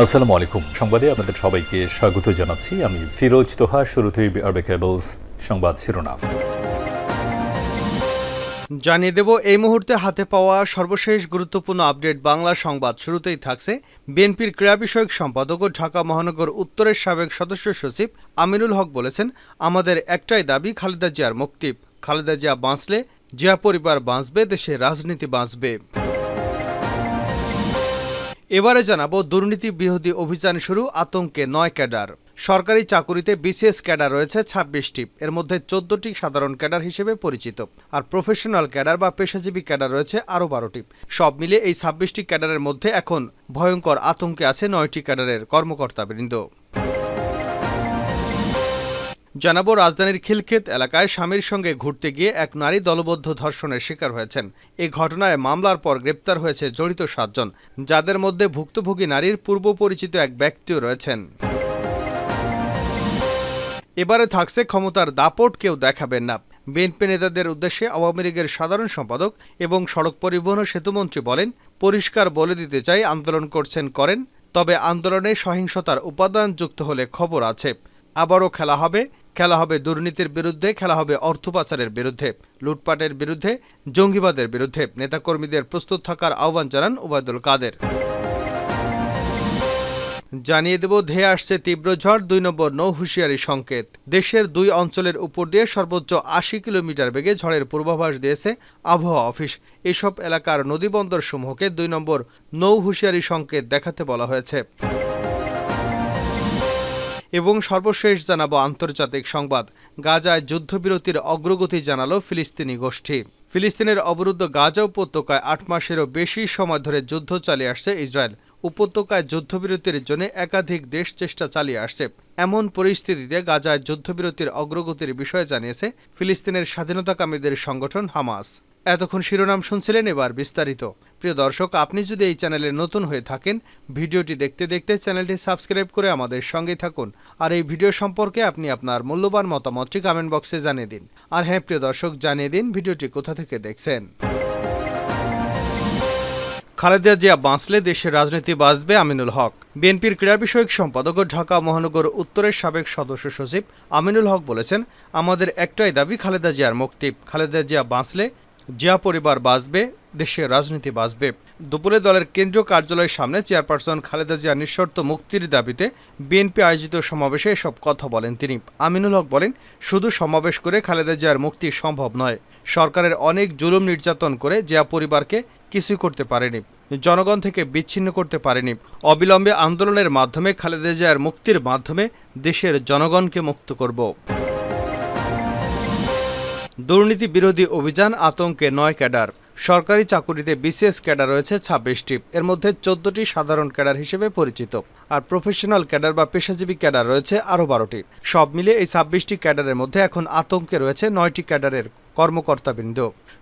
আসসালামু আলাইকুম। সংবাদে আপনাদের সবাইকে স্বাগত জানাচ্ছি। আমি ফিরোজ তোহা, শুরুতেই আরবে কেবলস সংবাদ শিরোনাম। জানিয়ে দেব, এই মুহূর্তে হাতে পাওয়া সর্বশেষ গুরুত্বপূর্ণ আপডেট বাংলা সংবাদ শুরুতেই থাকছে। বিএনপির ক্রীড়া বিষয়ক সম্পাদক ও ঢাকা মহানগর উত্তরের সাবেক সদস্য সচিব আমিনুল হক বলেছেন, আমাদের একটাই দাবি, খালেদা জিয়ার মুক্তি খালেদা জিয়া বাঁচলে, জিয়া পরিবার বাঁচবে, দেশে রাজনীতি বাঁচবে। এবারে জানাব দুর্নীতি বিরোধী অভিযান শুরু, আতঙ্কে নয় ক্যাডার। সরকারি চাকুরিতে বিসিএস ক্যাডার রয়েছে ছাব্বিশটি। এর মধ্যে চোদ্দটি সাধারণ ক্যাডার হিসেবে পরিচিত। আর প্রফেশনাল ক্যাডার বা পেশাজীবী ক্যাডার রয়েছে আরও বারোটি। সব মিলে এই ছাব্বিশটি ক্যাডারের মধ্যে এখন ভয়ঙ্কর আতঙ্কে আছে নয়টি ক্যাডারের কর্মকর্তাবৃন্দ। জানাব রাজধানীর খিলক্ষেত এলাকায় স্বামীর সঙ্গে ঘুরতে গিয়ে এক নারী দলবদ্ধ ধর্ষণের শিকার হয়েছেন। এই ঘটনায় মামলার পর গ্রেপ্তার হয়েছে জড়িত সাতজন। যাদের মধ্যে ভুক্তভোগী নারীর পূর্ব পরিচিত এক ব্যক্তিও রয়েছেন। এবারে থাকছে ক্ষমতার দাপট, কেউ দেখাবেন না। বিএনপি নেতাদের উদ্দেশ্যে আওয়ামী লীগের সাধারণ সম্পাদক এবং সড়ক পরিবহন ও সেতুমন্ত্রী বলেন, পরিষ্কার বলে দিতে চাই, আন্দোলন করছেন, করেন। তবে আন্দোলনে সহিংসতার উপাদান যুক্ত হলে খবর আছে। আবারও খেলা হবে। খেলা হবে দুর্নীতির বিরুদ্ধে, খেলা হবে অর্থ পাচারের বিরুদ্ধে, লুটপাটের বিরুদ্ধে, জঙ্গিবাদের বিরুদ্ধে। নেতাকর্মীদের প্রস্তুত থাকার আহ্বান জানান ওবায়দুল কাদের। জানিয়ে দেব, ধেয়ে আসছে তীব্র ঝড়, দুই নম্বর নৌ হুঁশিয়ারি সংকেত। দেশের দুই অঞ্চলের উপর দিয়ে সর্বোচ্চ আশি কিলোমিটার বেগে ঝড়ের পূর্বাভাস দিয়েছে আবহাওয়া অফিস। এসব এলাকার নদীবন্দর সমূহকে দুই নম্বর নৌ হুঁশিয়ারি সংকেত দেখাতে বলা হয়েছে। এবং সর্বশেষ জানাব আন্তর্জাতিক সংবাদ। গাজায় যুদ্ধবিরতির অগ্রগতি জানালো ফিলিস্তিনি গোষ্ঠী। ফিলিস্তিনের অবরুদ্ধ গাজা উপত্যকায় আট মাসেরও বেশি সময় ধরে যুদ্ধ চালিয়ে আসছে ইসরায়েল। উপত্যকায় যুদ্ধবিরতির জন্য একাধিক দেশ চেষ্টা চালিয়ে আসছে। এমন পরিস্থিতিতে গাজায় যুদ্ধবিরতির অগ্রগতির বিষয়ে জানিয়েছে ফিলিস্তিনের স্বাধীনতাকামীদের সংগঠন হামাস। এতক্ষণ শিরোনাম শুনছিলেন এবার বিস্তারিত। প্রিয় দর্শক, আপনি যদি এই চ্যানেলে নতুন হয়ে থাকেন, ভিডিওটি দেখতে দেখতে চ্যানেলটি সাবস্ক্রাইব করে আমাদের সঙ্গে থাকুন আর এই ভিডিও সম্পর্কে আপনি আপনার মূল্যবান মতামতটি কমেন্ট বক্সে জানিয়ে দিন। আর হ্যাঁ প্রিয় দর্শক, জানিয়ে দিন ভিডিওটি কোথা থেকে দেখছেন। খালেদা জিয়া বাঁচলে দেশের রাজনীতি বাঁচবে আমিনুল হক। বিএনপির ক্রীড়া বিষয়ক সম্পাদক ও ঢাকা মহানগর উত্তরের সাবেক সদস্য সচিব আমিনুল হক বলেছেন, আমাদের একটাই দাবি খালেদা জিয়ার মুক্তি খালেদা জিয়া বাঁচলে জিয়া পরিবার বাঁচবে, দেশের রাজনীতি বাঁচবে। দুপুরে দলের কেন্দ্রীয় কার্যালয়ের সামনে চেয়ারপারসন খালেদা জিয়া নিঃশর্ত মুক্তির দাবিতে বিএনপি আয়োজিত সমাবেশে এসব কথা বলেন তিনি। আমিনুল হক বলেন, শুধু সমাবেশ করে খালেদা জিয়ার মুক্তি সম্ভব নয়। সরকারের অনেক জুলুম নির্যাতন করে জিয়া পরিবারকে কিছুই করতে পারেনি, জনগণ থেকে বিচ্ছিন্ন করতে পারেনি। অবিলম্বে আন্দোলনের মাধ্যমে খালেদা জিয়ার মুক্তির মাধ্যমে দেশের জনগণকে মুক্ত করব। দুর্নীতি বিরোধী অভিযান আতঙ্কে নয় ক্যাডার। সরকারি চাকুরিতে বিসিএস ক্যাডার রয়েছে ছাব্বিশটি। এর মধ্যে চোদ্দটি সাধারণ ক্যাডার হিসেবে পরিচিত। আর প্রফেশনাল ক্যাডার বা পেশাজীবী ক্যাডার রয়েছে আরও বারোটি। সব মিলে এই ছাব্বিশটি ক্যাডারের মধ্যে এখন আতঙ্কে রয়েছে নয়টি ক্যাডারের কর্মকর্তাবৃন্দ।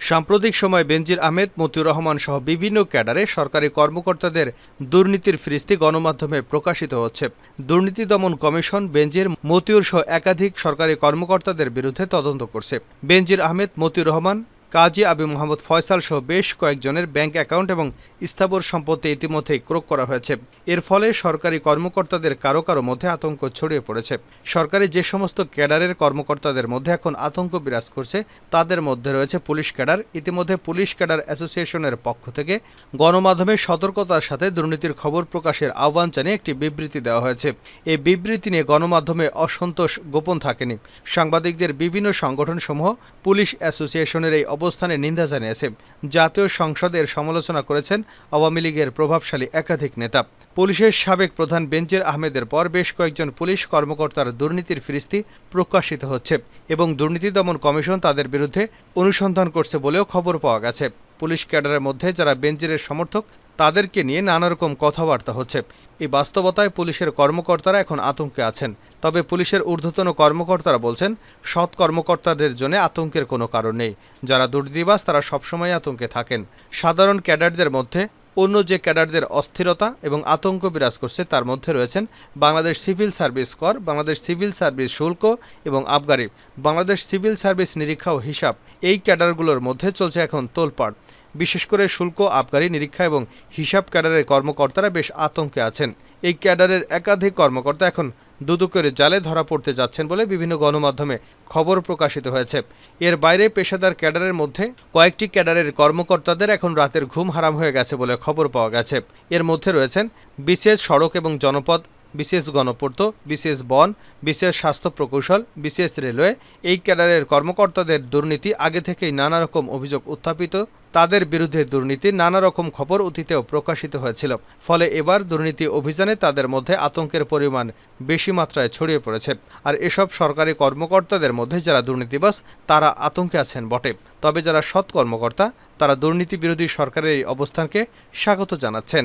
সাম্প্রতিক সময় বেনজির আহমেদ, মতিউর রহমান সহ বিভিন্ন ক্যাডারে সরকারি কর্মকর্তাদের দুর্নীতির ফিরিস্তি গণমাধ্যমে প্রকাশিত হচ্ছে। দুর্নীতি দমন কমিশন বেনজির, মতিউর সহ একাধিক সরকারি কর্মকর্তাদের বিরুদ্ধে তদন্ত করছে। বেনজির আহমেদ, মতিউর রহমান কাজী আবি মোহাম্মদ ফয়সাল সহ বেশ কয়েকজনের ব্যাংক অ্যাকাউন্ট এবং স্থাবর সম্পত্তি ইতিমধ্যেই ক্রোক করা হয়েছে। এর ফলে সরকারি কর্মকর্তাদের কারও কারও মধ্যে আতঙ্ক ছড়িয়ে পড়েছে। সরকারি যে সমস্ত ক্যাডারের কর্মকর্তাদের মধ্যে এখন আতঙ্ক বিরাজ করছে, তাদের মধ্যে রয়েছে পুলিশ ক্যাডার। ইতিমধ্যে পুলিশ ক্যাডার অ্যাসোসিয়েশনের পক্ষ থেকে গণমাধ্যমে সতর্কতার সাথে দুর্নীতির খবর প্রকাশের আহ্বান জানিয়ে একটি বিবৃতি দেওয়া হয়েছে। এই বিবৃতি নিয়ে গণমাধ্যমে অসন্তোষ গোপন থাকেনি। সাংবাদিকদের বিভিন্ন সংগঠনসমূহ পুলিশ অ্যাসোসিয়েশনের এই অবস্থানে নিন্দা জানিয়েছে। জাতীয় সংসদের সমালোচনা করেছেন আওয়ামী লীগের প্রভাবশালী একাধিক নেতা। পুলিশের সাবেক প্রধান বেঞ্জের আহমেদের পর বেশ কয়েকজন পুলিশ কর্মকর্তার দুর্নীতির ফিরিস্তি প্রকাশিত হচ্ছে এবং দুর্নীতি দমন কমিশন তাদের বিরুদ্ধে অনুসন্ধান করছে বলেও খবর পাওয়া গেছে। পুলিশ ক্যাডারের মধ্যে যারা বেঞ্জিরের সমর্থক তাদেরকে নিয়ে নানা রকম কথাবার্তা হচ্ছে। এই বাস্তবতায় পুলিশের কর্মকর্তারা এখন আতঙ্কে আছেন। তবে পুলিশের ঊর্ধ্বতন কর্মকর্তারা বলছেন, সৎ কর্মকর্তাদের জন্য আতঙ্কের কোনো কারণ নেই। যারা দুর্নীতিবাজ তারা সবসময় আতঙ্কে থাকেন। সাধারণ ক্যাডারদের মধ্যে অন্য যে ক্যাডারদের অস্থিরতা এবং আতঙ্ক বিরাজ করছে, তার মধ্যে রয়েছেন বাংলাদেশ সিভিল সার্ভিস কর, বাংলাদেশ সিভিল সার্ভিস শুল্ক এবং আবগারি। বাংলাদেশ সিভিল সার্ভিস নিরীক্ষা ও হিসাব, এই ক্যাডারগুলোর মধ্যে চলছে এখন তোলপাড়। বিশেষ করে শুল্ক আবগারি নিরীক্ষা এবং হিসাব ক্যাডারের কর্মকর্তারা বেশ আতঙ্কে আছেন। এই ক্যাডারের একাধিক কর্মকর্তা এখন দুদকের জালে ধরা পড়তে যাচ্ছেন বলে বিভিন্ন গণমাধ্যমে খবর প্রকাশিত হয়েছে। এর বাইরে পেশাদার ক্যাডারের মধ্যে কয়েকটি ক্যাডারের কর্মকর্তাদের এখন রাতের ঘুম হারাম হয়ে গেছে বলে খবর পাওয়া গেছে। এর মধ্যে রয়েছেন বিশেষ সড়ক এবং জনপদ বিশেষ গণপূর্ত, বিশেষ বন, বিশেষ স্বাস্থ্য প্রকৌশল, বিশেষ রেলওয়ে, এই ক্যাডারের কর্মকর্তাদের দুর্নীতি, আগে থেকেই নানা রকম অভিযোগ উত্থাপিত। তাদের বিরুদ্ধে দুর্নীতি, নানা রকম খবর অতীতেও প্রকাশিত হয়েছিল। ফলে এবার দুর্নীতি অভিযানে তাদের মধ্যে আতঙ্কের পরিমাণ বেশি মাত্রায় ছড়িয়ে পড়েছে। আর এসব সরকারি কর্মকর্তাদের মধ্যে যারা দুর্নীতিবাস তারা আতঙ্কে আছেন বটে। তবে যারা সৎ কর্মকর্তা, তারা দুর্নীতি বিরোধী সরকারের এই অবস্থানকে স্বাগত জানাচ্ছেন।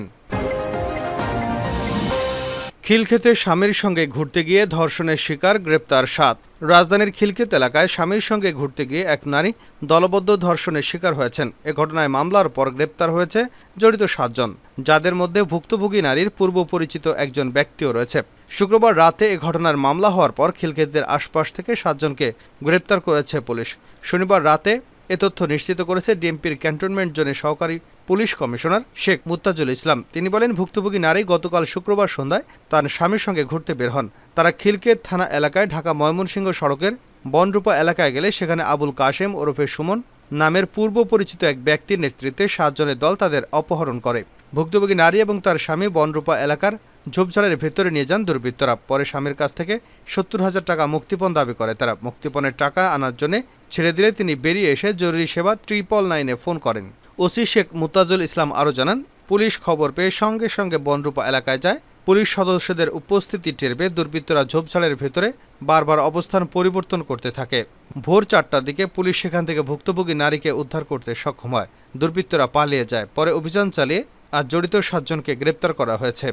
খিলক্ষেতে স্বামীর সঙ্গে ঘুরতে গিয়ে ধর্ষণের শিকার গ্রেপ্তার সাত। রাজধানীর খিলক্ষেত এলাকায় স্বামীর সঙ্গে ঘুরতে গিয়ে এক নারী দলবদ্ধ ধর্ষণের শিকার হয়েছেন। এ ঘটনায় মামলার পর গ্রেপ্তার হয়েছে জড়িত সাতজন। যাদের মধ্যে ভুক্তভোগী নারীর পূর্ব পরিচিত একজন ব্যক্তিও রয়েছে। শুক্রবার রাতে এ ঘটনার মামলা হওয়ার পর খিলক্ষেতের আশপাশ থেকে সাতজনকে গ্রেপ্তার করেছে পুলিশ। শনিবার রাতে এ তথ্য নিশ্চিত করেছে ডিএমপির ক্যান্টনমেন্ট জোনের সহকারী পুলিশ কমিশনার শেখ মুত্তাজুল ইসলাম। তিনি বলেন, ভুক্তভোগী নারী গতকাল শুক্রবার সন্ধ্যায় তার স্বামীর সঙ্গে ঘুরতে বের হন। তারা খিলকেত থানা এলাকায় ঢাকা ময়মনসিংহ সড়কের বনরূপা এলাকায় গেলে সেখানে আবুল কাশেম ওরফে সুমন নামের পূর্ব পরিচিত এক ব্যক্তির নেতৃত্বে সাতজনের দল তাদের অপহরণ করে। ভুক্তভোগী নারী এবং তার স্বামী বনরূপা এলাকার ঝোপঝাড়ের ভেতরে নিয়ে যান দুর্বৃত্তরা। পরে স্বামীর কাছ থেকে সত্তর হাজার টাকা মুক্তিপণ দাবি করে তারা। মুক্তিপণের টাকা আনার জন্য ছেড়ে দিলে তিনি বেরিয়ে এসে জরুরি সেবা ট্রিপল নাইনে ফোন করেন। ওসি শেখ মুতাজুল ইসলাম আরও জানান, পুলিশ খবর পেয়ে সঙ্গে সঙ্গে বনরূপা এলাকায় যায়। পুলিশ সদস্যদের উপস্থিতি টের পেয়ে দুর্বৃত্তরা ঝোপঝাড়ের ভেতরে বারবার অবস্থান পরিবর্তন করতে থাকে। ভোর চারটার দিকে পুলিশ সেখান থেকে ভুক্তভোগী নারীকে উদ্ধার করতে সক্ষম হয়। দুর্বৃত্তরা পালিয়ে যায়, পরে অভিযান চালিয়ে আর জড়িত সাতজনকে গ্রেপ্তার করা হয়েছে।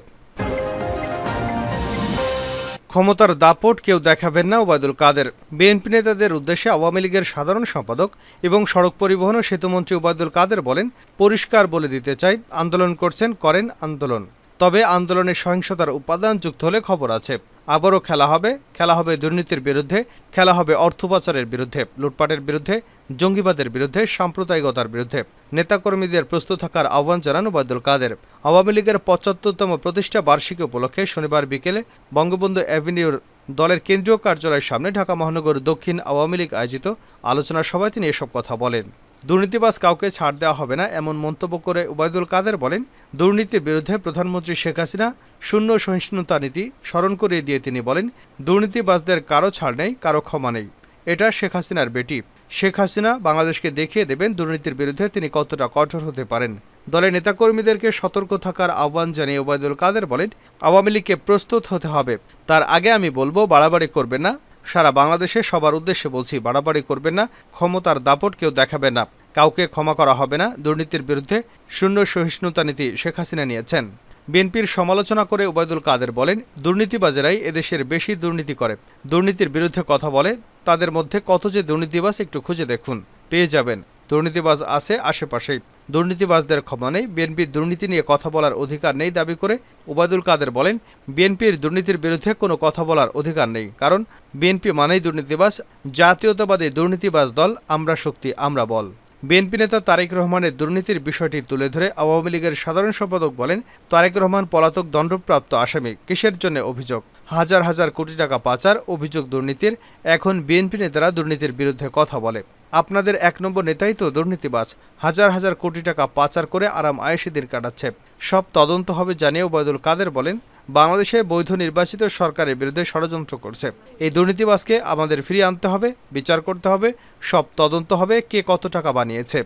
ক্ষমতার দাপট কেউ দেখাবেন না ওবায়দুল কাদের। বিএনপি নেতাদের উদ্দেশ্যে আওয়ামী লীগের সাধারণ সম্পাদক এবং সড়ক পরিবহন ও সেতুমন্ত্রী ওবায়দুল কাদের বলেন, পরিষ্কার বলে দিতে চাই, আন্দোলন করছেন করেন আন্দোলন। তবে আন্দোলনে সহিংসতার উপাদান যুক্ত হলে খবর আছে। আবারও খেলা হবে। খেলা হবে দুর্নীতির বিরুদ্ধে, খেলা হবে অর্থ পাচারের বিরুদ্ধে, লুটপাটের বিরুদ্ধে, জঙ্গিবাদের বিরুদ্ধে, সাম্প্রদায়িকতার বিরুদ্ধে। নেতাকর্মীদের প্রস্তুত থাকার আহ্বান জানান ওবায়দুল কাদের। আওয়ামী লীগের পঁচাত্তরতম প্রতিষ্ঠা বার্ষিকী উপলক্ষে শনিবার বিকেলে বঙ্গবন্ধু অ্যাভিনিউর দলের কেন্দ্রীয় কার্যালয়ের সামনে ঢাকা মহানগর দক্ষিণ আওয়ামী লীগ আয়োজিত আলোচনা সভায় তিনি এসব কথা বলেন। দুর্নীতিবাজ কাউকে ছাড় দেওয়া হবে না, এমন মন্তব্য করে ওবায়দুল কাদের বলেন, দুর্নীতির বিরুদ্ধে প্রধানমন্ত্রী শেখ হাসিনা শূন্য সহিষ্ণুতা নীতি স্মরণ করিয়ে দিয়ে তিনি বলেন, দুর্নীতিবাজদের কারও ছাড় নেই, কারও ক্ষমা নেই। এটা শেখ হাসিনার বেটি। শেখ হাসিনা বাংলাদেশকে দেখিয়ে দেবেন দুর্নীতির বিরুদ্ধে তিনি কতটা কঠোর হতে পারেন। দলের নেতাকর্মীদেরকে সতর্ক থাকার আহ্বান জানিয়ে ওবায়দুল কাদের বলেন, আওয়ামী লীগকে প্রস্তুত হতে হবে। তার আগে আমি বলব, বাড়াবাড়ি করবে না। সারা বাংলাদেশে সবার উদ্দেশ্যে বলছি, বাড়াবাড়ি করবেন না, ক্ষমতার দাপট কেউ দেখাবে না। কাউকে ক্ষমা করা হবে না, দুর্নীতির বিরুদ্ধে শূন্য সহিষ্ণুতা নীতি শেখ হাসিনা নিয়েছেন। বিএনপির সমালোচনা করে ওবায়দুল কাদের বলেন, দুর্নীতিবাজেরাই এদেশের বেশি দুর্নীতি করে। দুর্নীতির বিরুদ্ধে কথা বলে, তাদের মধ্যে কত যে দুর্নীতিবাজ একটু খুঁজে দেখুন, পেয়ে যাবেন। দুর্নীতিবাজ আছে আশেপাশেই। দুর্নীতিবাজদের ক্ষমা নেই বিএনপির দুর্নীতি নিয়ে কথা বলার অধিকার নেই দাবি করে ওবায়দুল কাদের বলেন, বিএনপির দুর্নীতির বিরুদ্ধে কোনো কথা বলার অধিকার নেই, কারণ বিএনপি মানেই দুর্নীতিবাজ, জাতীয়তাবাদী দুর্নীতিবাজ দল, আমরা শক্তি, আমরা বল। বিএনপি নেতা তারেক রহমানের দুর্নীতির বিষয়টি তুলে ধরে আওয়ামী লীগের সাধারণ সম্পাদক বলেন, তারেক রহমান পলাতক দণ্ডপ্রাপ্ত আসামি, কিসের জন্য অভিযোগ? হাজার হাজার কোটি টাকা পাচার, অভিযোগ দুর্নীতির, এখন বিএনপি নেতারা দুর্নীতির বিরুদ্ধে কথা বলে। আপনাদের এক নম্বর নেতাই তো দুর্নীতিবাজ। হাজার হাজার কোটি টাকা পাচার করে আরাম আয়েসি দিন কাটাচ্ছে। সব তদন্ত হবে জানিয়ে ওবায়দুল কাদের বলেন, বাংলাদেশে বৈধ নির্বাচিত সরকারের বিরুদ্ধে ষড়যন্ত্র করছে। এই দুর্নীতিবাজকে আমাদের ফিরিয়ে আনতে হবে, বিচার করতে হবে, সব তদন্ত হবে, কে কত টাকা বানিয়েছে।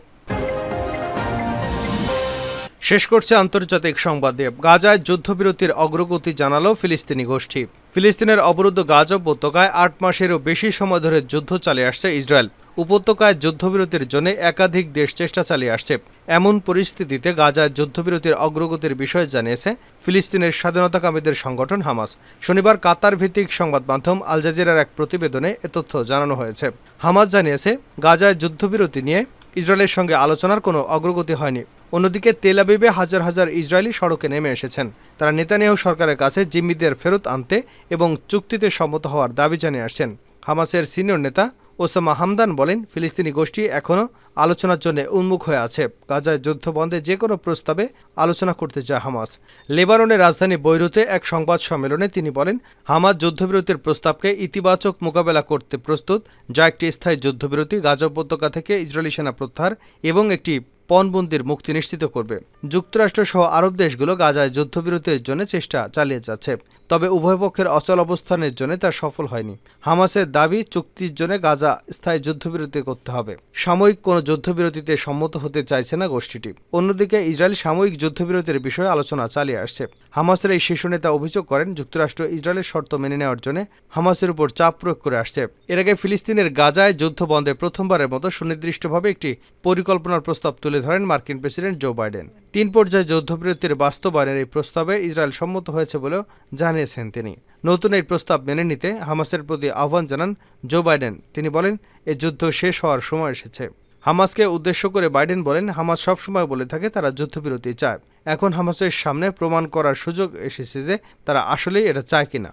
শেষ করছে আন্তর্জাতিক সংবাদ গাজায় যুদ্ধবিরতির অগ্রগতি জানালো ফিলিস্তিনি গোষ্ঠী। ফিলিস্তিনের অবরুদ্ধ গাজা উপত্যকায় আট মাসেরও বেশি সময় ধরে যুদ্ধ চালিয়ে আসছে ইসরায়েল। উপত্যকায় যুদ্ধবিরতির জন্য একাধিক দেশ চেষ্টা চালিয়ে আসছে। এমন পরিস্থিতিতে গাজায় যুদ্ধবিরতির অগ্রগতির বিষয়ে জানিয়েছে ফিলিস্তিনের স্বাধীনতাকামীদের সংগঠন হামাস। শনিবার কাতার ভিত্তিক সংবাদ মাধ্যম আল জাজিরার এক প্রতিবেদনে এ তথ্য জানানো হয়েছে। হামাস জানিয়েছে, গাজায় যুদ্ধবিরতি নিয়ে ইসরায়েলের সঙ্গে আলোচনার কোনো অগ্রগতি হয়নি। অন্যদিকে তেল আবিবে হাজার হাজার ইসরায়েলি সড়কে নেমে এসেছেন। তারা নেতানিয়াহু সরকারের কাছে জিম্মিদের ফেরত আনতে এবং চুক্তিতে সম্মত হওয়ার দাবি জানিয়ে আসছেন। হামাসের সিনিয়র নেতা ওসামা হামদান বলেন, ফিলিস্তিনি গোষ্ঠী এখনও আলোচনার জন্য উন্মুখ হয়ে আছে। গাজায় যুদ্ধ বন্ধে যে কোনো প্রস্তাবে আলোচনা করতে চায় হামাস। লেবাননের রাজধানী বৈরুতে এক সংবাদ সম্মেলনে তিনি বলেন, হামাস যুদ্ধবিরতির প্রস্তাবকে ইতিবাচক মোকাবেলা করতে প্রস্তুত, যা একটি স্থায়ী যুদ্ধবিরতি, গাজা উপত্যকা থেকে ইসরায়েলি সেনা প্রত্যাহার এবং একটি পণবন্দির মুক্তি নিশ্চিত করবে। যুক্তরাষ্ট্র সহ আরব দেশগুলো গাজায় যুদ্ধবিরতির জন্য চেষ্টা চালিয়ে যাচ্ছে। তবে উভয় পক্ষের অচল অবস্থানের জন্য তা সফল হয়নি। হামাসের দাবি, চুক্তির জন্য গাজা স্থায়ী যুদ্ধবিরতি করতে হবে। সাময়িক কোনো যুদ্ধবিরতিতে সম্মত হতে চাইছে না গোষ্ঠীটি। অন্যদিকে ইসরায়েল সাময়িক যুদ্ধবিরতির বিষয়ে আলোচনা চালিয়ে আসছে। হামাসের এই শীর্ষ নেতা অভিযোগ করেন, যুক্তরাষ্ট্র ইসরায়েলের শর্ত মেনে নেওয়ার জন্য হামাসের উপর চাপ প্রয়োগ করে আসছে। এর আগে ফিলিস্তিনের গাজায় যুদ্ধ বন্ধে প্রথমবারের মতো সুনির্দিষ্টভাবে একটি পরিকল্পনার প্রস্তাব তুলে ধরেন মার্কিন প্রেসিডেন্ট জো বাইডেন। তিন পর্যায়ে যুদ্ধবিরতির বাস্তবায়নের এই প্রস্তাবে ইসরায়েল সম্মত হয়েছে বলেও জানিয়েছেন তিনি। নতুন এই প্রস্তাব মেনে নিতে হামাসের প্রতি আহ্বান জানান জো বাইডেন। তিনি বলেন এই যুদ্ধ শেষ হওয়ার সময় এসেছে। হামাসকে উদ্দেশ্য করে বাইডেন বলেন, হামাস সবসময় বলে থাকে তারা যুদ্ধবিরতি চায়। এখন হামাসের সামনে প্রমাণ করার সুযোগ এসেছে যে তারা আসলেই এটা চায় কিনা।